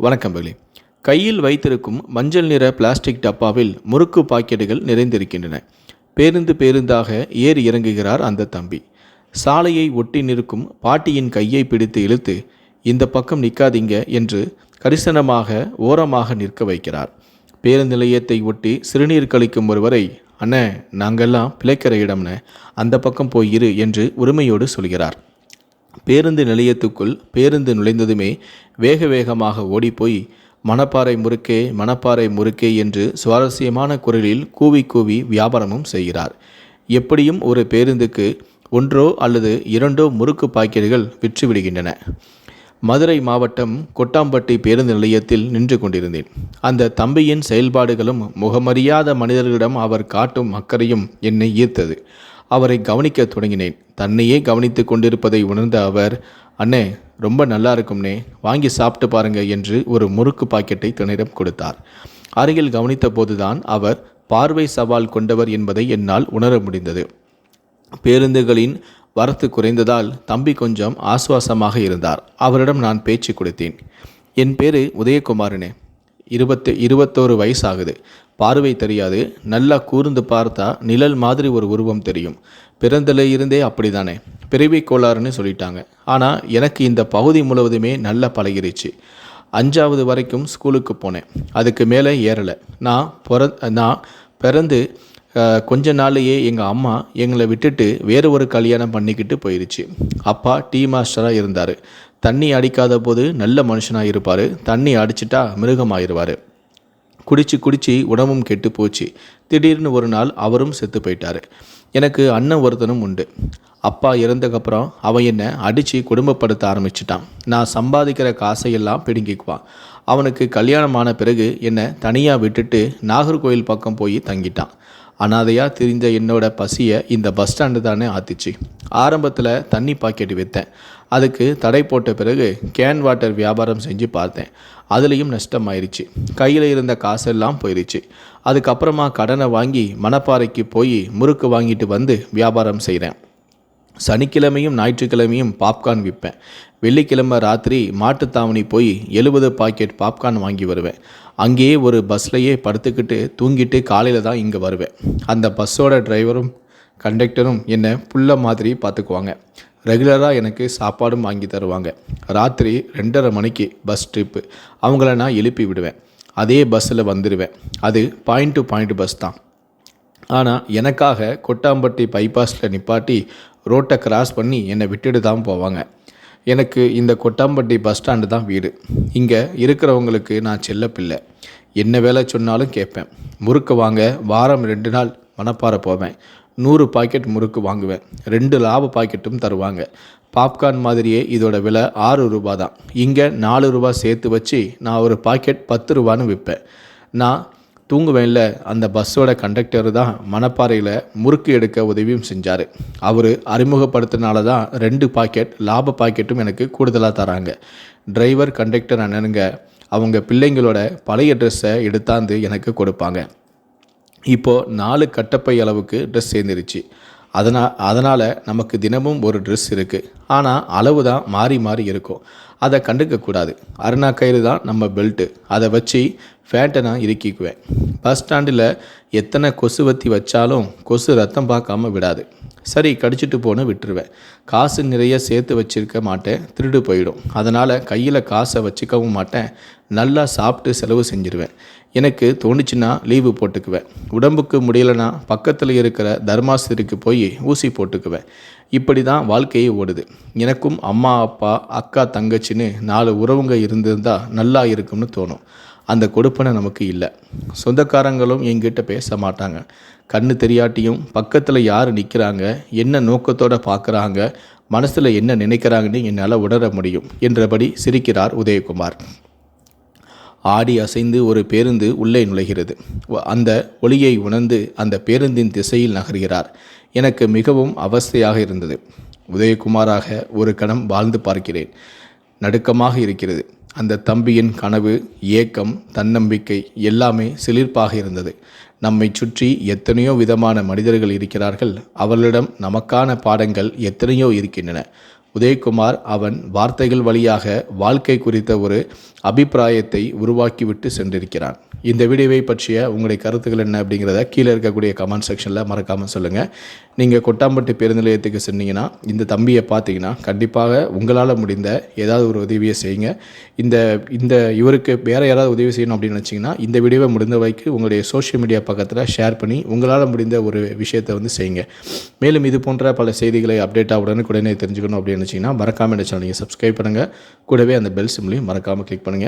வணக்கம் பகலி கையில் வைத்திருக்கும் மஞ்சள் நிற பிளாஸ்டிக் டப்பாவில் முறுக்கு பாக்கெட்டுகள் நிறைந்திருக்கின்றன. பேருந்து பேருந்தாக ஏறி இறங்குகிறார் அந்த தம்பி. சாலையை ஒட்டி நிற்கும் பாட்டியின் கையை பிடித்து இழுத்து இந்த பக்கம் நிற்காதீங்க என்று கரிசனமாக ஓரமாக நிற்க வைக்கிறார். பேருந்து நிலையத்தை ஒட்டி சிறுநீர் கழிக்கும் ஒருவரை அண்ணே நாங்கெல்லாம் பிழைக்கிற இடம்னு அந்த பக்கம் போய் இரு என்று உரிமையோடு சொல்கிறார். பேருந்து நிலையத்துக்குள் பேருந்து நுழைந்ததுமே வேக வேகமாக ஓடிப்போய் மணப்பாறை முறுக்கே மணப்பாறை முறுக்கே என்று சுவாரஸ்யமான குரலில் கூவி கூவி வியாபாரமும் செய்கிறார். எப்படியும் ஒரு பேருந்துக்கு ஒன்றோ அல்லது இரண்டோ முறுக்கு பாக்கெட்டுகள் விற்றுவிடுகின்றன. மதுரை மாவட்டம் கொட்டாம்பட்டி பேருந்து நிலையத்தில் நின்று கொண்டிருந்தேன். அந்த தம்பியின் செயல்பாடுகளும் முகமறியாத மனிதர்களிடம் அவர் காட்டும் அக்கறையும் என்னை ஈர்த்தது. அவரை கவனிக்கத் தொடங்கினேன். தன்னையே கவனித்து கொண்டிருப்பதை உணர்ந்த அவர் அண்ணே ரொம்ப நல்லா இருக்கும்னே வாங்கி சாப்பிட்டு பாருங்க என்று ஒரு முறுக்கு பாக்கெட்டை தன்னிடம் கொடுத்தார். அருகில் கவனித்த போதுதான் அவர் பார்வை சவால் கொண்டவர் என்பதை என்னால் உணர முடிந்தது. பேருந்துகளின் வரத்து குறைந்ததால் தம்பி கொஞ்சம் ஆசுவாசமாக இருந்தார். அவரிடம் நான் பேச்சு கொடுத்தேன். என் பேரு உதயகுமாரனே. இருபத்து இருபத்தோரு வயசு ஆகுது பார்வை தெரியாது. நல்லா கூர்ந்து பார்த்தா நிழல் மாதிரி ஒரு உருவம் தெரியும். பிறந்தல இருந்தே அப்படிதானே. பிறவி கோளாறுன்னு சொல்லிட்டாங்க. ஆனால் எனக்கு இந்த பகுதி முழுவதுமே நல்லா பழகிருச்சு. அஞ்சாவது வரைக்கும் ஸ்கூலுக்கு போனேன். அதுக்கு மேலே ஏறலை. நான் பிற நான் பிறந்து கொஞ்ச நாள்லேயே எங்கள் அம்மா எங்களை விட்டுட்டு வேறு ஒரு கல்யாணம் பண்ணிக்கிட்டு போயிடுச்சு அப்பா டீ மாஸ்டராக இருந்தார். தண்ணி அடிக்காத போது நல்ல மனுஷனாக இருப்பார். தண்ணி அடிச்சிட்டா மிருகமாயிருவார். குடிச்சு குடிச்சு உடம்பும் கெட்டு போச்சு. திடீர்னு ஒரு நாள் அவரும் செத்து போயிட்டாரு. எனக்கு அண்ணன் ஒருத்தனும் உண்டு. அப்பா இறந்தக்கப்புறம் அவன் என்னை அடித்து குடும்பப்படுத்த ஆரம்பிச்சிட்டான். நான் சம்பாதிக்கிற காசையெல்லாம் பிடுங்கிக்குவான். அவனுக்கு கல்யாணம் ஆன பிறகு என்னை தனியாக விட்டுட்டு நாகர்கோயில் பக்கம் போய் தங்கிட்டான். அனாதையாக திரிஞ்ச என்னோட பசியை இந்த பஸ் ஸ்டாண்டு தானே ஆத்திச்சு. ஆரம்பத்தில் தண்ணி பாக்கெட் விற்றேன் அதுக்கு தடை போட்ட பிறகு கேன் வாட்டர் வியாபாரம் செஞ்சு பார்த்தேன். அதுலேயும் நஷ்டமாயிருச்சு. கையில் இருந்த காசெல்லாம் போயிருச்சு. அதுக்கப்புறமா கடனை வாங்கி மணப்பாறைக்கு போய் முறுக்கு வாங்கிட்டு வந்து வியாபாரம் செய்கிறேன் சனிக்கிழமையும் ஞாயிற்றுக்கிழமையும் பாப்கார்ன் விற்பேன். வெள்ளிக்கிழமை ராத்திரி மாட்டுத்தாவணி போய் எழுபது பாக்கெட் பாப்கார்ன் வாங்கி வருவேன். அங்கேயே ஒரு பஸ்லையே படுத்துக்கிட்டு தூங்கிட்டு காலையில் தான் இங்கே வருவேன். அந்த பஸ்ஸோட டிரைவரும் கண்டக்டரும் என்னை புள்ள மாதிரி பார்த்துக்குவாங்க. ரெகுலராக எனக்கு சாப்பாடும் வாங்கி தருவாங்க. ராத்திரி ரெண்டரை மணிக்கு பஸ் ட்ரிப்பு. அவங்கள நான் எழுப்பி விடுவேன். அதே பஸ்ஸில் வந்துடுவேன் அது பாயிண்ட் டு பாயிண்ட் பஸ் தான். ஆனால் எனக்காக கொட்டாம்பட்டி பைபாஸில் நிப்பாட்டி ரோட்டை கிராஸ் பண்ணி என்னை விட்டுட்டு தான் போவாங்க. எனக்கு இந்த கொட்டாம்பட்டி பஸ் ஸ்டாண்டு தான் வீடு. இங்கே இருக்கிறவங்களுக்கு நான் செல்ல பிள்ளை என்ன வேலை சொன்னாலும் கேட்பேன். முறுக்கு வாங்க வாரம் ரெண்டு நாள் மணப்பாறை போவேன். நூறு பாக்கெட் முறுக்கு வாங்குவேன். ரெண்டு லாப பாக்கெட்டும் தருவாங்க. பாப்கார்ன் மாதிரியே இதோட விலை ஆறு ரூபா தான். இங்கே நாலு ரூபா சேர்த்து வச்சு நான் ஒரு பாக்கெட் பத்து ரூபான்னு விற்பேன். நான் தூங்குவேன்ல அந்த பஸ்ஸோட கண்டக்டர் தான் மணப்பாறையில் முறுக்கு எடுக்க உதவியும் செஞ்சார். அவர் அறிமுகப்படுத்தினால தான் ரெண்டு பாக்கெட் லாப பாக்கெட்டும் எனக்கு கூடுதலாக தராங்க. டிரைவர் கண்டக்டர் அண்ணனுங்க அவங்க பிள்ளைங்களோட பழைய ட்ரெஸ்ஸை எடுத்தாந்து எனக்கு கொடுப்பாங்க. இப்போது நாலு கட்டப்பை அளவுக்கு ட்ரெஸ் சேர்ந்துருச்சு. அதனால் அதனால் நமக்கு தினமும் ஒரு ட்ரெஸ் இருக்குது ஆனால் அளவு தான் மாறி மாறி இருக்கும். அதை கண்டுக்கக்கூடாது அருணா கயிறு தான் நம்ம பெல்ட்டு அதை வச்சு ஃபேட்டை நான் இறுக்கிக்குவேன். பஸ் ஸ்டாண்டில் எத்தனை கொசுவத்தி வச்சாலும் கொசு ரத்தம் பார்க்காம விடாது. சரி கடிச்சிட்டு போன்னு விட்டுருவேன். காசு நிறைய சேர்த்து வச்சிருக்க மாட்டேன் திருடு போயிடும். அதனால் கையில் காசை வச்சுக்கவும் மாட்டேன். நல்லா சாப்பிட்டு செலவு செஞ்சிருவேன். எனக்கு தோணுச்சுன்னா லீவு போட்டுக்குவேன். உடம்புக்கு முடியலைன்னா பக்கத்தில் இருக்கிற தர்மாஸ்திரிக்கு போய் ஊசி போட்டுக்குவேன். இப்படி தான் வாழ்க்கையே ஓடுது. எனக்கும் அம்மா அப்பா அக்கா தங்கச்சின்னு நாலு உறவுங்க இருந்திருந்தால் நல்லா இருக்கும்னு தோணும். அந்த கொடுப்பனை நமக்கு இல்லை. சொந்தக்காரங்களும் எங்கிட்ட பேச மாட்டாங்க. கண்ணு தெரியாட்டியும் பக்கத்தில் யார் நிற்கிறாங்க என்ன நோக்கத்தோட பார்க்குறாங்க மனசில் என்ன நினைக்கிறாங்கன்னு என்னால் உணர முடியும் என்றபடி சிரிக்கிறார் உதயகுமார். ஆடி அசைந்து ஒரு பேருந்து உள்ளே நுழைகிறது. வ- அந்த ஒளியை உணர்ந்து அந்த பேருந்தின் திசையில் நகர்கிறார். எனக்கு மிகவும் அவஸ்தையாக இருந்தது. உதயகுமாராக ஒரு கணம் வாழ்ந்து பார்க்கிறேன். நடுக்கமாக இருக்கிறது. அந்த தம்பியின் கனவு ஏக்கம் தன்னம்பிக்கை எல்லாமே சிலிர்ப்பாக இருந்தது. நம்மை சுற்றி எத்தனையோ விதமான மனிதர்கள் இருக்கிறார்கள். அவர்களிடம் நமக்கான பாடங்கள் எத்தனையோ இருக்கின்றன. உதயகுமார் அவன் வார்த்தைகள் வழியாக வாழ்க்கை குறித்த ஒரு அபிப்பிராயத்தை உருவாக்கிவிட்டு சென்றிருக்கிறான். இந்த வீடியோவை பற்றிய உங்களுடைய கருத்துக்கள் என்ன அப்படிங்கிறத கீழே இருக்கக்கூடிய கமெண்ட் செக்ஷனில் மறக்காமல் சொல்லுங்கள் நீங்கள் கொட்டாம்பட்டு பேருந்து நிலையத்துக்கு சொன்னீங்கன்னா இந்த தம்பியை பார்த்தீங்கன்னா கண்டிப்பாக உங்களால் முடிந்த ஏதாவது ஒரு உதவியை செய்யுங்க. இந்த இந்த இவருக்கு வேறு யாராவது உதவி செய்யணும் அப்படின்னு நினச்சிங்கன்னா இந்த வீடியோவை முடிந்த வரைக்கும் உங்களுடைய சோஷியல் மீடியா பக்கத்தில் ஷேர் பண்ணி உங்களால் முடிந்த ஒரு விஷயத்தை வந்து செய்யுங்க. மேலும் இது போன்ற பல செய்திகளை அப்டேட்டாக உடனுக்குடனே தெரிஞ்சுக்கணும் அப்படின்னு நினச்சிங்கன்னா மறக்காமல் இந்த சேனல் நீங்கள் சப்ஸ்கிரைப் பண்ணுங்கள் கூடவே அந்த பெல் சிம்லையும் மறக்காமல் கிளிக் பண்ணுங்கள்